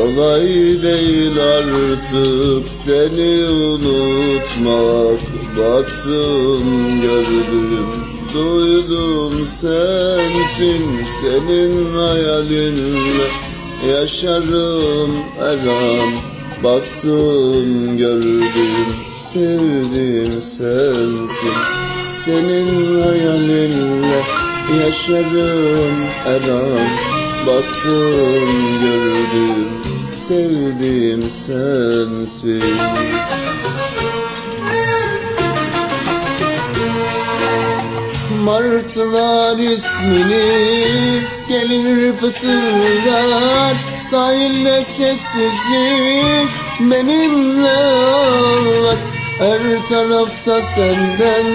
Kolay değil artık seni unutmak. Baktım gördüm duydum sensin Senin hayalinle. Yaşarım her an. Baktım gördüm sevdim sensin Senin hayalinle. Yaşarım her an Baktım gördüm sevdim sensin. Martılar ismini gelir fısıldar Sahilde sessizlik benimle ağlar. Her tarafta senden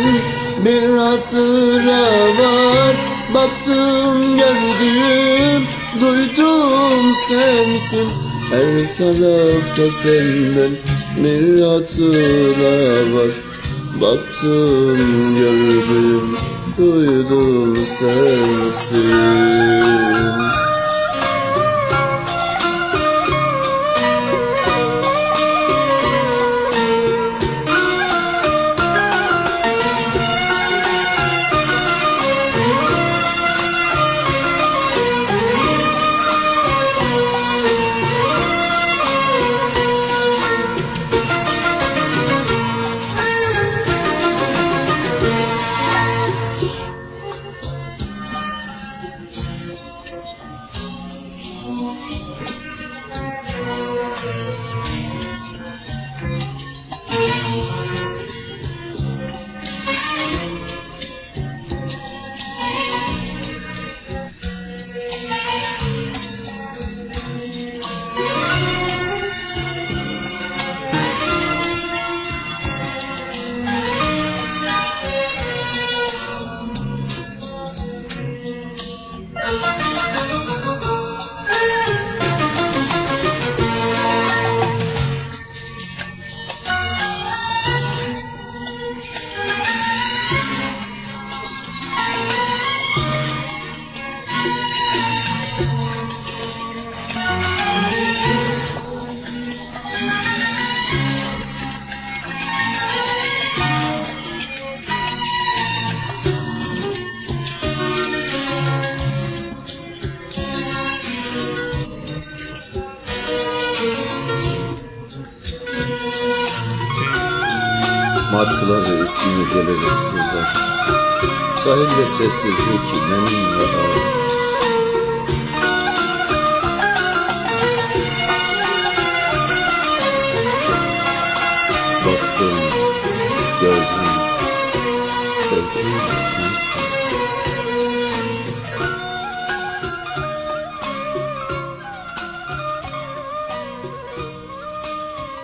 bir hatıra var Baktım gördüm duydum sensin. Her tarafta senden bir hatıra var. Baktım gördüm duydum sensin Martılar ismini gelir sızlar Sahilde sessizlik benimle ağır. Baktım, gördüm, sevdiğim sensin